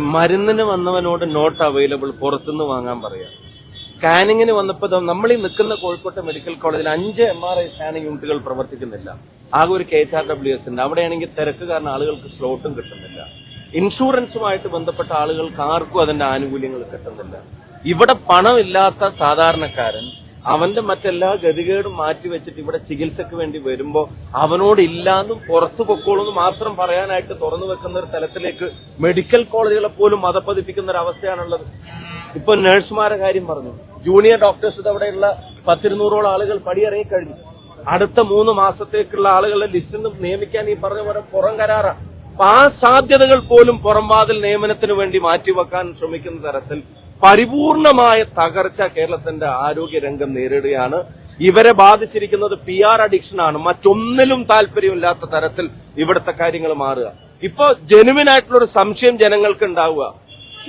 മരുന്നിന് വന്നവനോട് not available പുറത്തുനിന്ന് വാങ്ങാൻ പറയാം. സ്കാനിങ്ങിന് വന്നപ്പോൾ നമ്മൾ ഈ നിൽക്കുന്ന കോഴിക്കോട്ടെ മെഡിക്കൽ കോളേജിൽ അഞ്ച് എം ആർ ഐ സ്കാനിങ് യൂണിറ്റുകൾ പ്രവർത്തിക്കുന്നില്ല. ആകെ ഒരു K H R W S ഉണ്ട്. അവിടെയാണെങ്കിൽ തിരക്ക് കാരണം ആളുകൾക്ക് സ്ലോട്ടും കിട്ടുന്നില്ല. ഇൻഷുറൻസുമായിട്ട് ബന്ധപ്പെട്ട ആളുകൾക്ക് ആർക്കും അതിന്റെ ആനുകൂല്യങ്ങൾ കിട്ടുന്നില്ല. ഇവിടെ പണമില്ലാത്ത സാധാരണക്കാരൻ അവന്റെ മറ്റെല്ലാ ഗതികേടും മാറ്റി വെച്ചിട്ട് ഇവിടെ ചികിത്സക്ക് വേണ്ടി വരുമ്പോ അവനോട് ഇല്ലാന്നും പുറത്തു പൊക്കോളെന്ന് മാത്രം പറയാനായിട്ട് തുറന്നു വെക്കുന്ന ഒരു തലത്തിലേക്ക് മെഡിക്കൽ കോളേജുകളെ പോലും മതപ്പതിപ്പിക്കുന്ന ഒരു അവസ്ഥയാണുള്ളത്. ഇപ്പൊ നഴ്സുമാരെ കാര്യം പറഞ്ഞു. ജൂനിയർ ഡോക്ടേഴ്സ് ഇതവിടെയുള്ള പത്തിരുന്നൂറോളം ആളുകൾ പടിയിറങ്ങി കഴിഞ്ഞു. അടുത്ത മൂന്ന് മാസത്തേക്കുള്ള ആളുകളുടെ ലിസ്റ്റിൽ നിന്നും നിയമിക്കാൻ ഈ പറഞ്ഞ പോലെ പുറം കരാറാണ് അപ്പൊ ആ സാധ്യതകൾ പോലും പുറംവാതിൽ നിയമനത്തിന് വേണ്ടി മാറ്റിവെക്കാൻ ശ്രമിക്കുന്ന തരത്തിൽ പരിപൂർണമായ തകർച്ച കേരളത്തിന്റെ ആരോഗ്യ രംഗം നേരിടുകയാണ്. ഇവരെ ബാധിച്ചിരിക്കുന്നത് പി ആർ അഡിക്ഷൻ ആണ്. മറ്റൊന്നിലും താല്പര്യമില്ലാത്ത തരത്തിൽ ഇവിടുത്തെ കാര്യങ്ങൾ മാറുക. ഇപ്പോ ജെനുവിൻ ആയിട്ടുള്ള ഒരു സംശയം ജനങ്ങൾക്ക് ഉണ്ടാവുക.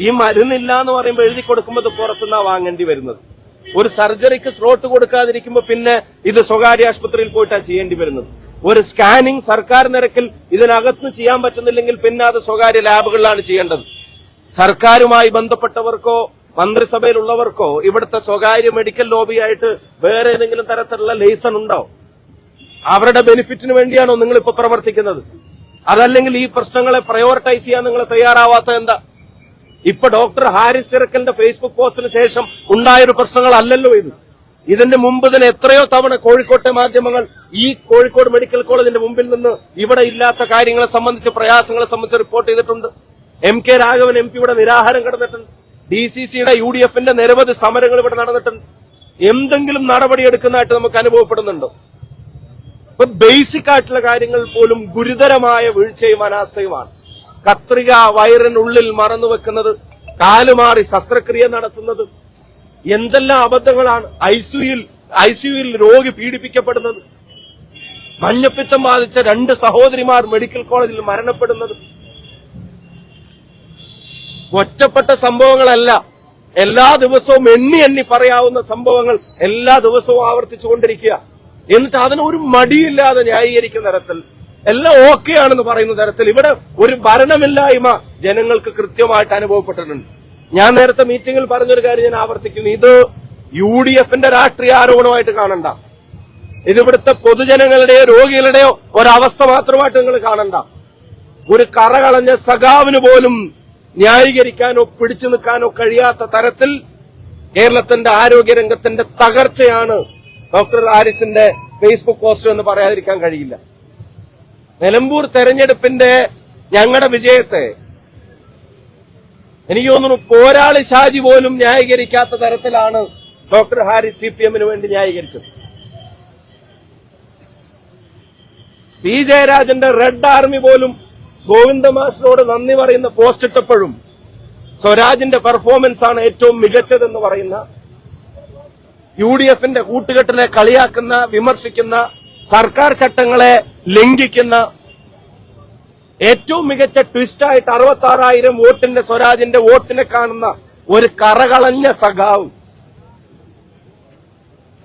ഈ മരുന്നില്ല എന്ന് പറയുമ്പോൾ എഴുതി കൊടുക്കുമ്പോൾ പുറത്തുനിന്നാ വാങ്ങേണ്ടി വരുന്നത്. ഒരു സർജറിക്ക് സ്ലോട്ട് കൊടുക്കാതിരിക്കുമ്പോൾ പിന്നെ ഇത് സ്വകാര്യ ആശുപത്രിയിൽ പോയിട്ടാണ് ചെയ്യേണ്ടി വരുന്നത്. ഒരു സ്കാനിങ് സർക്കാർ നിരക്കിൽ ഇതിനകത്ത് ചെയ്യാൻ പറ്റുന്നില്ലെങ്കിൽ പിന്നെ അത് സ്വകാര്യ ലാബുകളിലാണ് ചെയ്യേണ്ടത്. സർക്കാരുമായി ബന്ധപ്പെട്ടവർക്കോ മന്ത്രിസഭയിലുള്ളവർക്കോ ഇവിടുത്തെ സ്വകാര്യ മെഡിക്കൽ ലോബിയായിട്ട് വേറെ ഏതെങ്കിലും തരത്തിലുള്ള ലൈസൺ ഉണ്ടോ? അവരുടെ ബെനിഫിറ്റിന് വേണ്ടിയാണോ നിങ്ങൾ ഇപ്പൊ പ്രവർത്തിക്കുന്നത്? അതല്ലെങ്കിൽ ഈ പ്രശ്നങ്ങളെ പ്രയോറിറ്റൈസ് ചെയ്യാൻ നിങ്ങൾ തയ്യാറാവാത്ത എന്താ? ഇപ്പൊ ഡോക്ടർ ഹാരിസ് ചിറക്കലിന്റെ ഫേസ്ബുക്ക് പോസ്റ്റിന് ശേഷം ഉണ്ടായൊരു പ്രശ്നങ്ങളല്ലല്ലോ ഇത്. ഇതിന്റെ മുമ്പ് തന്നെ എത്രയോ തവണ കോഴിക്കോട്ടെ മാധ്യമങ്ങൾ ഈ കോഴിക്കോട് മെഡിക്കൽ കോളേജിന്റെ മുമ്പിൽ നിന്ന് ഇവിടെ ഇല്ലാത്ത കാര്യങ്ങളെ സംബന്ധിച്ച് പ്രയാസങ്ങളെ സംബന്ധിച്ച് റിപ്പോർട്ട് ചെയ്തിട്ടുണ്ട്. എം കെ രാഘവൻ എം പിയുടെ നിരാഹാരം കിടന്നിട്ടുണ്ട്. ഡി സി സിയുടെ യു ഡി എഫിന്റെ നിരവധി സമരങ്ങൾ ഇവിടെ നടന്നിട്ടുണ്ട്. എന്തെങ്കിലും നടപടി എടുക്കുന്നതായിട്ട് നമുക്ക് അനുഭവപ്പെടുന്നുണ്ടോ? ഇപ്പൊ ബേസിക് ആയിട്ടുള്ള കാര്യങ്ങൾ പോലും ഗുരുതരമായ വീഴ്ചയും അനാസ്ഥയുമാണ്. കത്രിക വയറിനുള്ളിൽ മറന്നു വെക്കുന്നത് കാലുമാറി ശസ്ത്രക്രിയ നടത്തുന്നത് എന്തെല്ലാം അബദ്ധങ്ങളാണ് ഐസിയുയിൽ ഐസിയുയിൽ രോഗി പീഡിപ്പിക്കപ്പെടുന്നത് മഞ്ഞപ്പിത്തം ബാധിച്ച രണ്ട് സഹോദരിമാർ മെഡിക്കൽ കോളേജിൽ മരണപ്പെടുന്നത് ഒറ്റപ്പെട്ട സംഭവങ്ങളല്ല. എല്ലാ ദിവസവും എണ്ണി എണ്ണി പറയാവുന്ന സംഭവങ്ങൾ എല്ലാ ദിവസവും ആവർത്തിച്ചു കൊണ്ടിരിക്കുക. എന്നിട്ട് അതിന് ഒരു മടിയില്ലാതെ ന്യായീകരിക്കുന്ന തരത്തിൽ എല്ലാം ഓക്കെ ആണെന്ന് പറയുന്ന തരത്തിൽ ഇവിടെ ഒരു ഭരണമില്ലായ്മ ജനങ്ങൾക്ക് കൃത്യമായിട്ട് അനുഭവപ്പെട്ടിട്ടുണ്ട്. ഞാൻ നേരത്തെ മീറ്റിംഗിൽ പറഞ്ഞൊരു കാര്യം ഞാൻ ആവർത്തിക്കുന്നു. ഇത് യു ഡി എഫിന്റെ രാഷ്ട്രീയ ആരോപണമായിട്ട് കാണണ്ട. ഇത് പൊതുജനങ്ങളുടെയോ രോഗികളുടെയോ ഒരവസ്ഥ മാത്രമായിട്ട് നിങ്ങൾ കാണണ്ട. ഒരു കറകളഞ്ഞ സഖാവിന് പോലും ന്യായീകരിക്കാനോ പിടിച്ചു നിൽക്കാനോ കഴിയാത്ത തരത്തിൽ കേരളത്തിന്റെ ആരോഗ്യരംഗത്തിന്റെ തകർച്ചയാണ് ഡോക്ടർ ആരിസിന്റെ ഫേസ്ബുക്ക് പോസ്റ്റ് എന്ന് പറയാതിരിക്കാൻ കഴിയില്ല. നിലമ്പൂർ തെരഞ്ഞെടുപ്പിന്റെ ഞങ്ങളുടെ വിജയത്തെ എനിക്ക് തോന്നുന്നു പോരാളി ഷാജി പോലും ന്യായീകരിക്കാത്ത തരത്തിലാണ് ഡോക്ടർ ഹാരിസ് സി പി എമ്മിന് വേണ്ടി ന്യായീകരിച്ചത്. പി ജയരാജന്റെ റെഡ് ആർമി പോലും ഗോവിന്ദ മാഷിനോട് നന്ദി പറയുന്ന പോസ്റ്റ് ഇട്ടപ്പോഴും സ്വരാജിന്റെ പെർഫോമൻസ് ആണ് ഏറ്റവും മികച്ചതെന്ന് പറയുന്ന യു ഡി എഫിന്റെ കൂട്ടുകെട്ടിനെ കളിയാക്കുന്ന വിമർശിക്കുന്ന സർക്കാർ ചട്ടങ്ങളെ ലംഘിക്കുന്ന ഏറ്റവും മികച്ച ട്വിസ്റ്റായിട്ട് അറുപത്തി ആറായിരം വോട്ടിന്റെ സ്വരാജിന്റെ വോട്ടിനെ കാണുന്ന ഒരു കറകളഞ്ഞ സഖാവ്.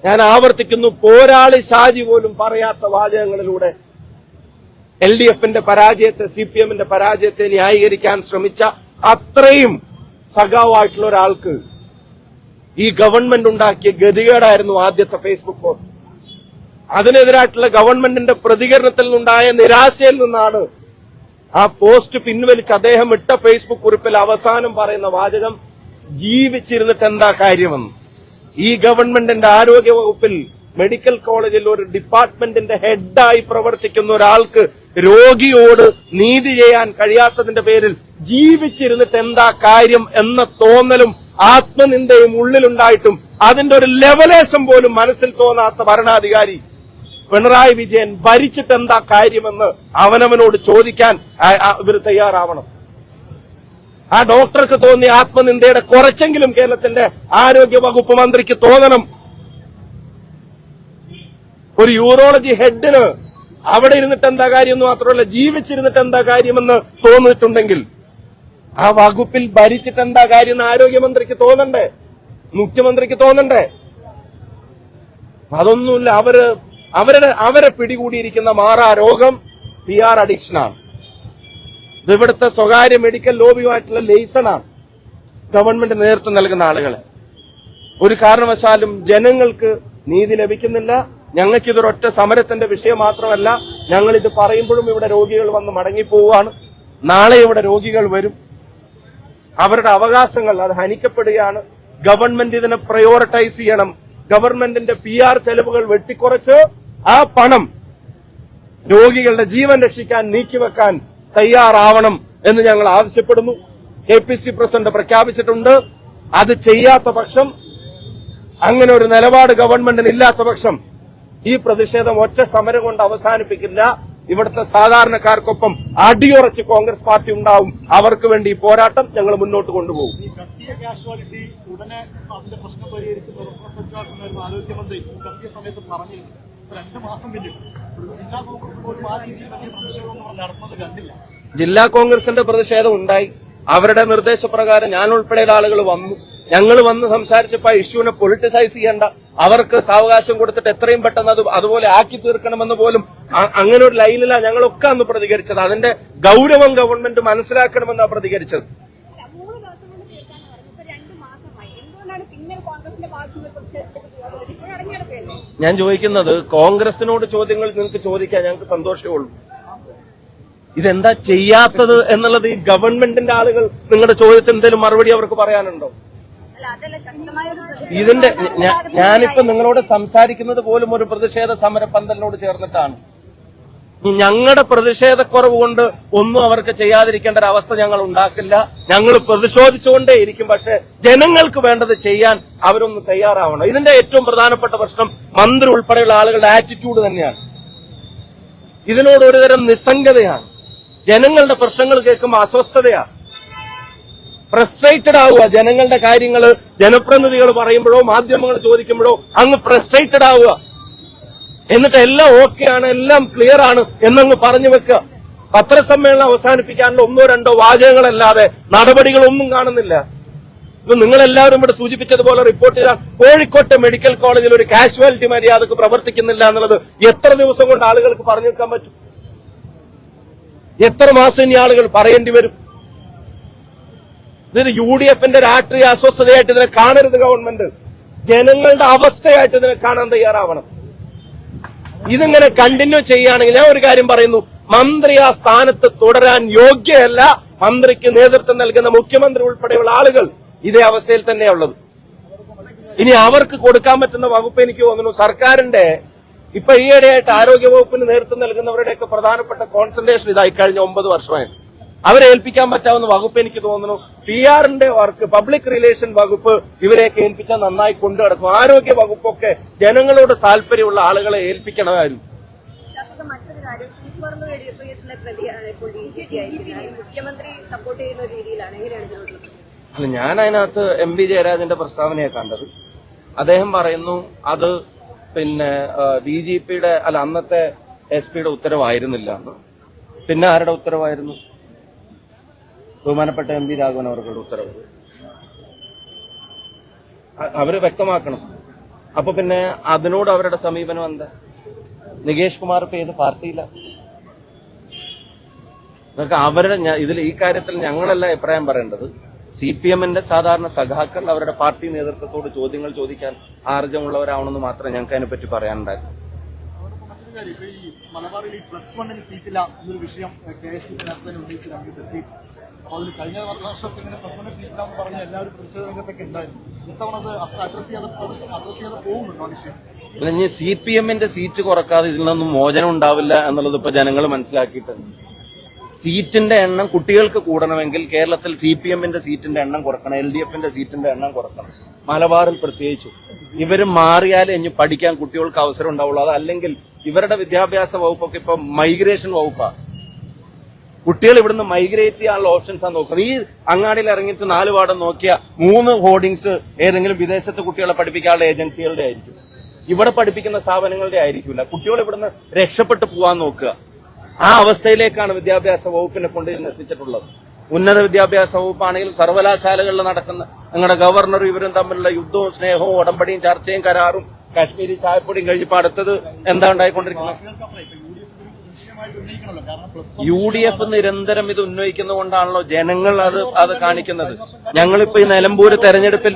ഞാൻ ആവർത്തിക്കുന്നു പോരാളി ഷാജി പോലും പറയാത്ത വാചകങ്ങളിലൂടെ എൽ ഡി എഫിന്റെ പരാജയത്തെ സി പി എമ്മിന്റെ പരാജയത്തെ ന്യായീകരിക്കാൻ ശ്രമിച്ച അത്രയും സഖാവായിട്ടുള്ള ഒരാൾക്ക് ഈ ഗവൺമെന്റ് ഉണ്ടാക്കിയ ഗതികേടായിരുന്നു ആദ്യത്തെ ഫേസ്ബുക്ക് പോസ്റ്റ്. അതിനെതിരായിട്ടുള്ള ഗവൺമെന്റിന്റെ പ്രതികരണത്തിൽ നിന്നുണ്ടായ നിരാശയിൽ നിന്നാണ് ആ പോസ്റ്റ് പിൻവലിച്ച് അദ്ദേഹം ഇട്ട ഫേസ്ബുക്ക് കുറിപ്പിൽ അവസാനം പറയുന്ന വാചകം ജീവിച്ചിരുന്നിട്ട് എന്താ കാര്യമെന്ന്. ഈ ഗവൺമെന്റിന്റെ ആരോഗ്യ വകുപ്പിൽ മെഡിക്കൽ കോളേജിൽ ഒരു ഡിപ്പാർട്ട്മെന്റിന്റെ ഹെഡായി പ്രവർത്തിക്കുന്ന ഒരാൾക്ക് രോഗിയോട് നീതി ചെയ്യാൻ കഴിയാത്തതിന്റെ പേരിൽ ജീവിച്ചിരുന്നിട്ട് എന്താ കാര്യം എന്ന തോന്നലും ആത്മനിന്ദയും ഉള്ളിലുണ്ടായിട്ടും അതിന്റെ ഒരു ലെവലേശം പോലും മനസ്സിൽ തോന്നാത്ത ഭരണാധികാരി പിണറായി വിജയൻ ഭരിച്ചിട്ട് എന്താ കാര്യമെന്ന് അവനവനോട് ചോദിക്കാൻ ഇവർ തയ്യാറാവണം. ആ ഡോക്ടർക്ക് തോന്നിയ ആത്മനിന്ദയുടെ കുറച്ചെങ്കിലും കേരളത്തിന്റെ ആരോഗ്യ വകുപ്പ് മന്ത്രിക്ക് തോന്നണം. ഒരു യൂറോളജി ഹെഡിന് അവിടെ ഇരുന്നിട്ട് എന്താ കാര്യം എന്ന് മാത്രമല്ല ജീവിച്ചിരുന്നിട്ട് എന്താ കാര്യമെന്ന് തോന്നിയിട്ടുണ്ടെങ്കിൽ ആ വകുപ്പിൽ ഭരിച്ചിട്ട് എന്താ കാര്യം എന്ന് ആരോഗ്യമന്ത്രിക്ക് തോന്നണ്ടേ? മുഖ്യമന്ത്രിക്ക് തോന്നണ്ടേ? അതൊന്നുമില്ല. അവർ അവരുടെ അവരെ പിടികൂടിയിരിക്കുന്ന മാറാ രോഗം പി ആർ അഡിക്ഷനാണ്. ഇത് ഇവിടുത്തെ സ്വകാര്യ മെഡിക്കൽ ലോബിയുമായിട്ടുള്ള ലേസണാണ്. ഗവൺമെന്റ് നേതൃത്വം നൽകുന്ന ആളുകളെ. ഒരു കാരണവശാലും ജനങ്ങൾക്ക് നീതി ലഭിക്കുന്നില്ല. ഞങ്ങൾക്ക് ഇതൊരൊറ്റ സമരത്തിന്റെ വിഷയം മാത്രമല്ല ഞങ്ങൾ ഇത് പറയുമ്പോഴും ഇവിടെ രോഗികൾ വന്ന് മടങ്ങിപ്പോവുകയാണ്. നാളെ ഇവിടെ രോഗികൾ വരും. അവരുടെ അവകാശങ്ങൾ അത് ഹനിക്കപ്പെടുകയാണ്. ഗവൺമെന്റ് ഇതിനെ പ്രയോറിറ്റൈസ് ചെയ്യണം. ഗവൺമെന്റിന്റെ പി ആർ ചെലവുകൾ വെട്ടിക്കുറച്ച് ആ പണം രോഗികളുടെ ജീവൻ രക്ഷിക്കാൻ നീക്കിവെക്കാൻ തയ്യാറാവണം എന്ന് ഞങ്ങൾ ആവശ്യപ്പെടുന്നു. കെ പി സി പ്രസിഡന്റ് പ്രഖ്യാപിച്ചിട്ടുണ്ട്. അത് ചെയ്യാത്ത പക്ഷം അങ്ങനെ ഒരു നിലപാട് ഗവൺമെന്റിന് ഇല്ലാത്ത പക്ഷം ഈ പ്രതിഷേധം ഒറ്റ സമരം കൊണ്ട് അവസാനിപ്പിക്കില്ല. ഇവിടുത്തെ സാധാരണക്കാർക്കൊപ്പം അടിയുറച്ച് കോൺഗ്രസ് പാർട്ടി ഉണ്ടാവും. അവർക്ക് വേണ്ടി ഈ പോരാട്ടം ഞങ്ങൾ മുന്നോട്ട് കൊണ്ടുപോകും. ജില്ലാ കോൺഗ്രസിന്റെ പ്രതിഷേധം ഉണ്ടായി. അവരുടെ നിർദ്ദേശപ്രകാരം ഞാൻ ഉൾപ്പെടെയുള്ള ആളുകൾ വന്നു. ഞങ്ങൾ വന്ന് സംസാരിച്ചപ്പോ ആ ഇഷ്യൂവിനെ പൊളിറ്റിസൈസ് ചെയ്യേണ്ട അവർക്ക് സാവകാശം കൊടുത്തിട്ട് എത്രയും പെട്ടെന്ന് അത് അതുപോലെ ആക്കി തീർക്കണമെന്ന് പോലും അങ്ങനെ ഒരു ലൈനില ഞങ്ങളൊക്കെ അന്ന് പ്രതികരിച്ചത്. അതിന്റെ ഗൗരവം ഗവൺമെന്റ് മനസ്സിലാക്കണമെന്നാണ് പ്രതികരിച്ചത്. ഞാൻ ചോദിക്കുന്നത് കോൺഗ്രസിനോട് ചോദ്യങ്ങൾ നിങ്ങൾക്ക് ചോദിക്കാൻ ഞങ്ങൾക്ക് സന്തോഷമേ ഉള്ളൂ. ഇതെന്താ ചെയ്യാത്തത് എന്നുള്ളത് ഈ ഗവൺമെന്റിന്റെ ആളുകൾ നിങ്ങളുടെ ചോദ്യത്തിന് എന്തെങ്കിലും മറുപടി അവർക്ക് പറയാനുണ്ടോ? ഇതിന്റെ ഞാനിപ്പോ നിങ്ങളോട് സംസാരിക്കുന്നത് പോലും ഒരു പ്രതിഷേധ സമര പന്തലിനോട് ചേർന്നിട്ടാണ്. ഞങ്ങളുടെ പ്രതിഷേധക്കുറവ് കൊണ്ട് ഒന്നും അവർക്ക് ചെയ്യാതിരിക്കേണ്ട ഒരു അവസ്ഥ ഞങ്ങൾ ഉണ്ടാക്കില്ല. ഞങ്ങൾ പ്രതിഷേധിച്ചുകൊണ്ടേ ഇരിക്കും പക്ഷെ ജനങ്ങൾക്ക് വേണ്ടത് ചെയ്യാൻ അവരൊന്ന് തയ്യാറാവണം. ഇതിന്റെ ഏറ്റവും പ്രധാനപ്പെട്ട പ്രശ്നം മന്ത്രി ഉൾപ്പെടെയുള്ള ആളുകളുടെ ആറ്റിറ്റ്യൂഡ് തന്നെയാണ്. ഇതിനോട് ഒരുതരം നിസ്സംഗതയാണ്. ജനങ്ങളുടെ പ്രശ്നങ്ങൾ കേൾക്കുമ്പോൾ അസ്വസ്ഥതയാണ്. ഫ്രസ്ട്രേറ്റഡ് ആവുക. ജനങ്ങളുടെ കാര്യങ്ങൾ ജനപ്രതിനിധികൾ പറയുമ്പോഴോ മാധ്യമങ്ങൾ ചോദിക്കുമ്പോഴോ അങ്ങ് ഫ്രസ്ട്രേറ്റഡ് ആവുക. എന്നിട്ട് എല്ലാം ഓക്കെ ആണ് എല്ലാം ക്ലിയർ ആണ് എന്നങ്ങ് പറഞ്ഞു വെക്കുക. പത്രസമ്മേളനം അവസാനിപ്പിക്കാനുള്ള ഒന്നോ രണ്ടോ വാചകങ്ങളല്ലാതെ നടപടികളൊന്നും കാണുന്നില്ല. ഇപ്പൊ നിങ്ങളെല്ലാവരും ഇവിടെ സൂചിപ്പിച്ചതുപോലെ റിപ്പോർട്ട് ചെയ്താൽ കോഴിക്കോട്ടെ മെഡിക്കൽ കോളേജിൽ ഒരു കാഷ്വാലിറ്റി മര്യാദയ്ക്ക് പ്രവർത്തിക്കുന്നില്ല എന്നുള്ളത് എത്ര ദിവസം കൊണ്ട് ആളുകൾക്ക് പറഞ്ഞു വെക്കാൻ പറ്റും? എത്ര മാസം ഇനി ആളുകൾ പറയേണ്ടി വരും? ഇതിന് യു ഡി എഫിന്റെ രാഷ്ട്രീയ അസ്വസ്ഥതയായിട്ട് ഇതിനെ കാണരുത് ഗവൺമെന്റ്. ജനങ്ങളുടെ അവസ്ഥയായിട്ട് ഇതിനെ കാണാൻ തയ്യാറാവണം. ഇതിങ്ങനെ കണ്ടിന്യൂ ചെയ്യുകയാണെങ്കിൽ ഞാൻ ഒരു കാര്യം പറയുന്നു. മന്ത്രി ആ സ്ഥാനത്ത് തുടരാൻ യോഗ്യയല്ല. മന്ത്രിക്ക് നേതൃത്വം നൽകുന്ന മുഖ്യമന്ത്രി ഉൾപ്പെടെയുള്ള ആളുകൾ ഇതേ അവസ്ഥയിൽ തന്നെയുള്ളത്. ഇനി അവർക്ക് കൊടുക്കാൻ പറ്റുന്ന വകുപ്പ് എനിക്ക് തോന്നുന്നു സർക്കാരിന്റെ ഇപ്പൊ ഈയിടെയായിട്ട് ആരോഗ്യ വകുപ്പിന് നേതൃത്വം നൽകുന്നവരുടെയൊക്കെ പ്രധാനപ്പെട്ട കോൺസെൻട്രേഷൻ ഇതായി കഴിഞ്ഞ ഒമ്പത് വർഷമായി അവരെ ഏൽപ്പിക്കാൻ പറ്റാവുന്ന വകുപ്പ് എനിക്ക് തോന്നുന്നു. പി ആറിന്റെ വർക്ക് പബ്ലിക് റിലേഷൻ വകുപ്പ് ഇവരെയൊക്കെ ഏൽപ്പിച്ചാൽ നന്നായി കൊണ്ടു നടക്കും. ആരോഗ്യ വകുപ്പൊക്കെ ജനങ്ങളോട് താല്പര്യമുള്ള ആളുകളെ ഏൽപ്പിക്കണമായിരുന്നു. ശാസ്ത്ര മറ്റൊരു കാര്യം സീറ്റ് പറമ്പ് കേസിലെ പ്രതിയാണ് ഇപ്പോൾ ഡി ജി ടി ആയിരിക്കുന്നത്. മുഖ്യമന്ത്രി സപ്പോർട്ട് ചെയ്യുന്ന രീതിയിലാണ്. എങ്ങനെയാണ് അല്ല ഞാൻ അതിനകത്ത് എം വി ജയരാജന്റെ പ്രസ്താവനയെ കണ്ടത്. അദ്ദേഹം പറയുന്നു അത് പിന്നെ ഡി ജി പിയുടെ അല്ല അന്നത്തെ എസ് പിയുടെ ഉത്തരവായിരുന്നില്ല എന്ന്. പിന്നെ ആരുടെ ഉത്തരവായിരുന്നു? ബഹുമാനപ്പെട്ട എം വി രാഘവൻ അവർക്കുള്ള ഉത്തരവ്. അവർ വ്യക്തമാക്കണം. അപ്പൊ പിന്നെ അതിനോട് അവരുടെ സമീപനം എന്താ? നികേഷ് കുമാർ ഇപ്പൊ ഏത് പാർട്ടിയിലാണ് അവരുടെ ഇതിൽ ഈ കാര്യത്തിൽ ഞങ്ങളല്ല അഭിപ്രായം പറയേണ്ടത്. സി പി എമ്മിന്റെ സാധാരണ സഖാക്കൾ അവരുടെ പാർട്ടി നേതൃത്വത്തോട് ചോദ്യങ്ങൾ ചോദിക്കാൻ ആർജമുള്ളവരാണെന്ന് മാത്രമേ ഞങ്ങൾക്ക് അതിനെപ്പറ്റി പറയാനുണ്ടായിരുന്നു മലബാറിൽ സീറ്റില്ല വിഷയം അപ്പൊ അതിൽ കഴിഞ്ഞ വർഷമൊക്കെ ഇങ്ങനെ പ്രസിഡന്റ് സീറ്റാന്ന് പറഞ്ഞ എല്ലാവരും പ്രതിഷേധ രംഗത്തൊക്കെ ഉണ്ടായിരുന്നു. ഇത്തവണ അത് അഡ്രസ് ചെയ്യാതെ അഡ്രസ് ചെയ്യാതെ പോകുന്നുണ്ടോ വിഷയം സി പി എമ്മിന്റെ സീറ്റ് കുറക്കാതെ ഇതിൽ നിന്നും മോചനം ഉണ്ടാവില്ല എന്നുള്ളത് ഇപ്പൊ ജനങ്ങൾ മനസ്സിലാക്കിയിട്ടുണ്ട് സീറ്റിന്റെ എണ്ണം കുട്ടികൾക്ക് കൂടണമെങ്കിൽ കേരളത്തിൽ സി പി എമ്മിന്റെ സീറ്റിന്റെ എണ്ണം കുറക്കണം എൽ ഡി എഫിന്റെ സീറ്റിന്റെ എണ്ണം കുറക്കണം. മലബാറിൽ പ്രത്യേകിച്ചു. ഇവർ മാറിയാൽ ഇനി പഠിക്കാൻ കുട്ടികൾക്ക് അവസരം ഉണ്ടാവുള്ളൂ. അതല്ലെങ്കിൽ ഇവരുടെ വിദ്യാഭ്യാസ വകുപ്പൊക്കെ ഇപ്പൊ മൈഗ്രേഷൻ വകുപ്പാണ് കുട്ടികൾ ഇവിടുന്ന് മൈഗ്രേറ്റ് ചെയ്യാനുള്ള ഓപ്ഷൻസ് ആണ് നോക്കുന്നത്. ഈ അങ്ങാടിയിൽ ഇറങ്ങിയിട്ട് നാല് പാടം നോക്കിയ മൂന്ന് ഹോർഡിങ്സ് ഏതെങ്കിലും വിദേശത്ത് കുട്ടികളെ പഠിപ്പിക്കാനുള്ള ഏജൻസികളുടെ ആയിരിക്കും. ഇവിടെ പഠിപ്പിക്കുന്ന സ്ഥാപനങ്ങളുടെ ആയിരിക്കില്ല. കുട്ടികൾ ഇവിടുന്ന് രക്ഷപ്പെട്ടു പോകാൻ നോക്കുക. ആ അവസ്ഥയിലേക്കാണ് വിദ്യാഭ്യാസ വകുപ്പിനെ കൊണ്ട് എത്തിച്ചിട്ടുള്ളത്. ഉന്നത വിദ്യാഭ്യാസ വകുപ്പാണെങ്കിലും സർവകലാശാലകളിൽ നടക്കുന്ന നിങ്ങളുടെ ഗവർണർ ഇവരും തമ്മിലുള്ള യുദ്ധവും സ്നേഹവും ഉടമ്പടിയും ചർച്ചയും കരാറും കാശ്മീരി ചായപ്പൊടിയും കഴിഞ്ഞപ്പോൾ അടുത്തത് എന്താ ഉണ്ടായിക്കൊണ്ടിരിക്കുന്നത്? യു ഡി എഫ് നിരന്തരം ഇത് ഉന്നയിക്കുന്നതുകൊണ്ടാണല്ലോ ജനങ്ങൾ അത് അത് കാണിക്കുന്നത്. ഞങ്ങളിപ്പോ ഈ നിലമ്പൂർ തെരഞ്ഞെടുപ്പിൽ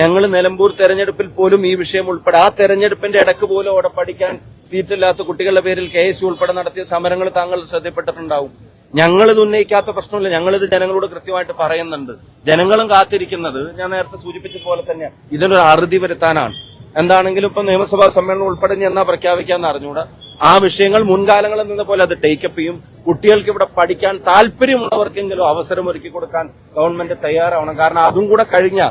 ഞങ്ങൾ നിലമ്പൂർ തെരഞ്ഞെടുപ്പിൽ പോലും ഈ വിഷയം ഉൾപ്പെടെ ആ തെരഞ്ഞെടുപ്പിന്റെ ഇടയ്ക്ക് പോലും അവിടെ പഠിക്കാൻ സീറ്റില്ലാത്ത കുട്ടികളുടെ പേരിൽ കെ എസ് ഉൾപ്പെടെ നടത്തിയ സമരങ്ങൾ താങ്കൾ ശ്രദ്ധപ്പെട്ടിട്ടുണ്ടാവും ഞങ്ങളിത് ഉന്നയിക്കാത്ത പ്രശ്നമില്ല. ഞങ്ങളിത് ജനങ്ങളോട് കൃത്യമായിട്ട് പറയുന്നുണ്ട്. ജനങ്ങളും കാത്തിരിക്കുന്നത് ഞാൻ നേരത്തെ സൂചിപ്പിച്ച പോലെ തന്നെ ഇതിനൊരു അറുതി വരുത്താനാണ്. എന്താണെങ്കിലും ഇപ്പൊ നിയമസഭാ സമ്മേളനം ഉൾപ്പെടെ എന്നാ പ്രഖ്യാപിക്കാന്ന് അറിഞ്ഞൂടാ. ആ വിഷയങ്ങൾ മുൻകാലങ്ങളിൽ നിന്ന പോലെ അത് ടേക്കപ്പ് ചെയ്യും. കുട്ടികൾക്ക് ഇവിടെ പഠിക്കാൻ താല്പര്യമുള്ളവർക്കെങ്കിലും അവസരം ഒരുക്കി കൊടുക്കാൻ ഗവൺമെന്റ് തയ്യാറാവണം. കാരണം അതും കൂടെ കഴിഞ്ഞ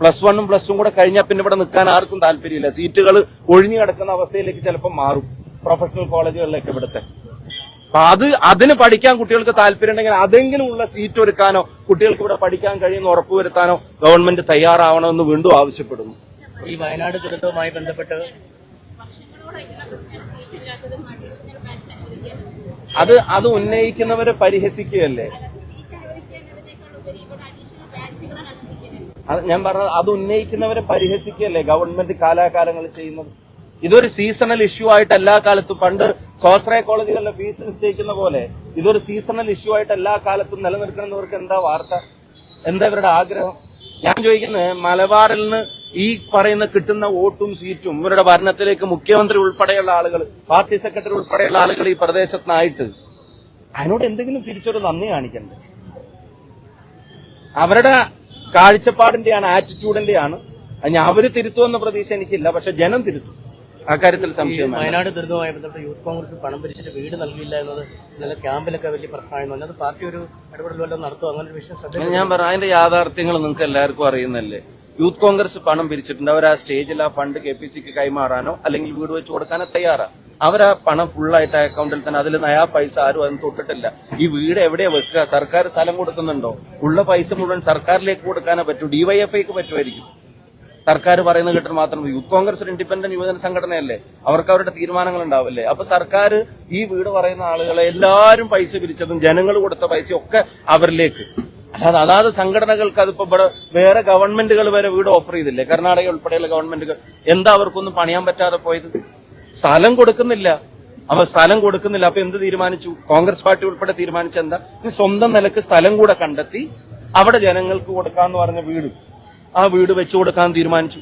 പ്ലസ് വണ്ണും പ്ലസ് ടു കൂടെ കഴിഞ്ഞാൽ പിന്നെ ഇവിടെ നിൽക്കാൻ ആർക്കും താല്പര്യമില്ല. സീറ്റുകൾ ഒഴിഞ്ഞു കിടക്കുന്ന അവസ്ഥയിലേക്ക് ചിലപ്പോൾ മാറും പ്രൊഫഷണൽ കോളേജുകളിലേക്ക് ഇവിടുത്തെ. അപ്പൊ അത് അതിന് പഠിക്കാൻ കുട്ടികൾക്ക് താല്പര്യം ഉണ്ടെങ്കിൽ അതെങ്കിലും ഉള്ള സീറ്റ് ഒരുക്കാനോ കുട്ടികൾക്ക് ഇവിടെ പഠിക്കാൻ കഴിയുന്ന ഉറപ്പുവരുത്താനോ ഗവൺമെന്റ് തയ്യാറാവണമെന്ന് വീണ്ടും ആവശ്യപ്പെടുന്നു. ഈ വയനാട് ദുരന്തവുമായി ബന്ധപ്പെട്ട് അത് അത് ഉന്നയിക്കുന്നവരെ പരിഹസിക്കുകയല്ലേ? ഞാൻ പറഞ്ഞത് അത് ഉന്നയിക്കുന്നവരെ പരിഹസിക്കുകയല്ലേ ഗവൺമെന്റ് കാലാകാലങ്ങൾ ചെയ്യുന്നത്? ഇതൊരു സീസണൽ ഇഷ്യൂ ആയിട്ട് എല്ലാ കാലത്തും പണ്ട് സ്വാശ്രയ കോളേജുകളിലെ ഫീസ് നിശ്ചയിക്കുന്ന പോലെ ഇതൊരു സീസണൽ ഇഷ്യൂ ആയിട്ട് എല്ലാ കാലത്തും നിലനിൽക്കണമെന്നവർക്ക് എന്താ വാർത്ത? എന്താ ഇവരുടെ ആഗ്രഹം? ഞാൻ ചോദിക്കുന്നത് മലബാറിൽ നിന്ന് ഈ പറയുന്ന കിട്ടുന്ന വോട്ടും സീറ്റും ഇവരുടെ ഭരണത്തിലേക്ക് മുഖ്യമന്ത്രി ഉൾപ്പെടെയുള്ള ആളുകൾ പാർട്ടി സെക്രട്ടറി ഉൾപ്പെടെയുള്ള ആളുകൾ ഈ പ്രദേശത്തുനിന്നായിട്ട് അതിനോട് എന്തെങ്കിലും തിരിച്ചൊരു നന്ദി കാണിക്കണ്ടേ? അവരുടെ കാഴ്ചപ്പാടിന്റെയാണ് ആറ്റിറ്റ്യൂഡിന്റെയാണ് അവർ തിരുത്തുമെന്ന പ്രതീക്ഷ എനിക്കില്ല പക്ഷെ ജനം തിരുത്തും. അക്കാര്യത്തിൽ കാര്യത്തിൽ സംശയം. വയനാട് ദുരിതമായി ബന്ധപ്പെട്ട് യൂത്ത് കോൺഗ്രസ് പണം പിരിച്ചിട്ട് വീട് നൽകിയില്ല എന്നത് ഇന്നലെ ക്യാമ്പിലൊക്കെ വലിയ പ്രശ്നമായിരുന്നു അത് പാർട്ടി ഒരു ഇടപെടൽ വല്ലതും നടത്തുമോ? അങ്ങനെ ഒരു വിഷയം ഞാൻ പറഞ്ഞു അതിന്റെ യാഥാർത്ഥ്യങ്ങൾ നിങ്ങൾക്ക് എല്ലാവർക്കും അറിയുന്നല്ലേ യൂത്ത് കോൺഗ്രസ് പണം പിരിച്ചിട്ടുണ്ട്. അവർ ആ സ്റ്റേജിൽ ആ ഫണ്ട് കെ പി സിക്ക് കൈമാറാനോ അല്ലെങ്കിൽ വീട് വെച്ച് കൊടുക്കാനോ തയ്യാറാ. അവർ ആ പണം ഫുള്ളായിട്ട് ആ അക്കൗണ്ടിൽ തന്നെ അതിൽ നയാ പൈസ ആരും അതിന് തൊട്ടിട്ടില്ല. ഈ വീട് എവിടെയാ വെക്കുക? സർക്കാർ സ്ഥലം കൊടുക്കുന്നുണ്ടോ? ഉള്ള പൈസ മുഴുവൻ സർക്കാരിലേക്ക് കൊടുക്കാനോ പറ്റൂ. ഡിവൈഎഫ്ഐക്ക് പറ്റുമായിരിക്കും. സർക്കാർ പറയുന്നത് കേട്ടത് മാത്രം മതി. യൂത്ത് കോൺഗ്രസ് ഒരു ഇൻഡിപെൻഡന്റ് യുവജന സംഘടനയല്ലേ? അവർക്ക് അവരുടെ തീരുമാനങ്ങൾ ഉണ്ടാവില്ലേ അപ്പൊ സർക്കാർ ഈ വീട് പറയുന്ന ആളുകളെ എല്ലാവരും പൈസ പിരിച്ചതും ജനങ്ങൾ കൊടുത്ത പൈസ ഒക്കെ അവരിലേക്ക്. അല്ലാതെ അതാത് സംഘടനകൾക്ക് അതിപ്പോ ഇവിടെ വേറെ ഗവൺമെന്റുകൾ വരെ വീട് ഓഫർ ചെയ്തില്ലേ? കർണാടക ഉൾപ്പെടെയുള്ള ഗവൺമെന്റുകൾ. എന്താ അവർക്കൊന്നും പണിയാൻ പറ്റാതെ പോയത്? സ്ഥലം കൊടുക്കുന്നില്ല. അപ്പൊ സ്ഥലം കൊടുക്കുന്നില്ല. അപ്പൊ എന്ത് തീരുമാനിച്ചു? കോൺഗ്രസ് പാർട്ടി ഉൾപ്പെടെ തീരുമാനിച്ച എന്താ സ്വന്തം നിലയ്ക്ക് സ്ഥലം കൂടെ കണ്ടെത്തി അവിടെ ജനങ്ങൾക്ക് കൊടുക്കാന്ന് പറഞ്ഞ വീട്. ആ വീട് വെച്ചു കൊടുക്കാൻ തീരുമാനിച്ചു.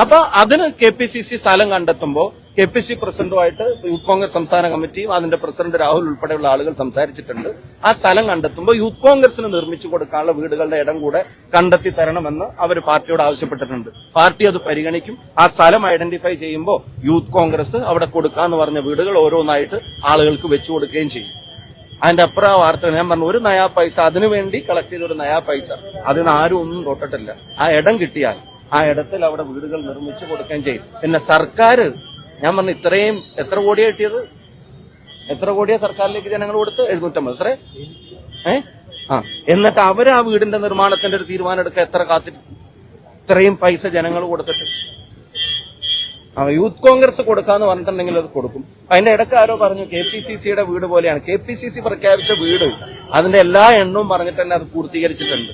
അപ്പൊ അതിന് കെ പി സി സി സ്ഥലം കണ്ടെത്തുമ്പോൾ കെ പി സി പ്രസിഡന്റുമായിട്ട് യൂത്ത് കോൺഗ്രസ് സംസ്ഥാന കമ്മിറ്റിയും അതിന്റെ പ്രസിഡന്റ് രാഹുൽ ഉൾപ്പെടെയുള്ള ആളുകൾ സംസാരിച്ചിട്ടുണ്ട്. ആ സ്ഥലം കണ്ടെത്തുമ്പോൾ യൂത്ത് കോൺഗ്രസിന് നിർമ്മിച്ചു കൊടുക്കാനുള്ള വീടുകളുടെ ഇടം കൂടെ കണ്ടെത്തി തരണമെന്ന് അവർ പാർട്ടിയോട് ആവശ്യപ്പെട്ടിട്ടുണ്ട്. പാർട്ടി അത് പരിഗണിക്കും. ആ സ്ഥലം ഐഡന്റിഫൈ ചെയ്യുമ്പോൾ യൂത്ത് കോൺഗ്രസ് അവിടെ കൊടുക്കാന്ന് പറഞ്ഞ വീടുകൾ ഓരോന്നായിട്ട് ആളുകൾക്ക് വെച്ചു കൊടുക്കുകയും ചെയ്യും. അതിന്റെ അപ്പുറം ആ വാർത്ത ഞാൻ പറഞ്ഞു ഒരു നയാ പൈസ അതിനു വേണ്ടി കളക്ട് ചെയ്ത ഒരു നയാ പൈസ. അതിന് ആരും ഒന്നും തൊട്ടിട്ടില്ല. ആ ഇടം കിട്ടിയാൽ ആ ഇടത്തിൽ അവിടെ വീടുകൾ നിർമ്മിച്ചു കൊടുക്കുകയും ചെയ്യും. പിന്നെ സർക്കാർ ഞാൻ പറഞ്ഞു ഇത്രയും എത്ര കോടിയാ കിട്ടിയത്? എത്ര കോടിയാ സർക്കാരിലേക്ക് ജനങ്ങൾ കൊടുത്ത്? എഴുന്നൂറ്റമ്പത്. എത്ര? ഏ? ആ. എന്നിട്ട് അവർ ആ വീടിന്റെ നിർമ്മാണത്തിന്റെ ഒരു തീരുമാനം എടുക്കാൻ എത്ര കാത്തിട്ട് ഇത്രയും പൈസ ജനങ്ങൾ കൊടുത്തിട്ട്. യൂത്ത് കോൺഗ്രസ് കൊടുക്കാന്ന് പറഞ്ഞിട്ടുണ്ടെങ്കിൽ അത് കൊടുക്കും. അതിന്റെ ഇടയ്ക്ക് ആരോ പറഞ്ഞു കെ പി സി സിയുടെ വീട് പോലെയാണ്. കെ പി സി സി പ്രഖ്യാപിച്ച വീട് അതിന്റെ എല്ലാ എണ്ണവും പറഞ്ഞിട്ട് തന്നെ അത് പൂർത്തീകരിച്ചിട്ടുണ്ട്.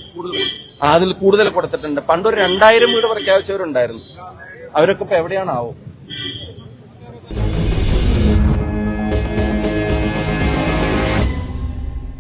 അതിൽ കൂടുതൽ കൊടുത്തിട്ടുണ്ട്. പണ്ടൊരു രണ്ടായിരം വീട് പ്രഖ്യാപിച്ചവരുണ്ടായിരുന്നു. അവരൊക്കെ ഇപ്പൊ എവിടെയാണാവോ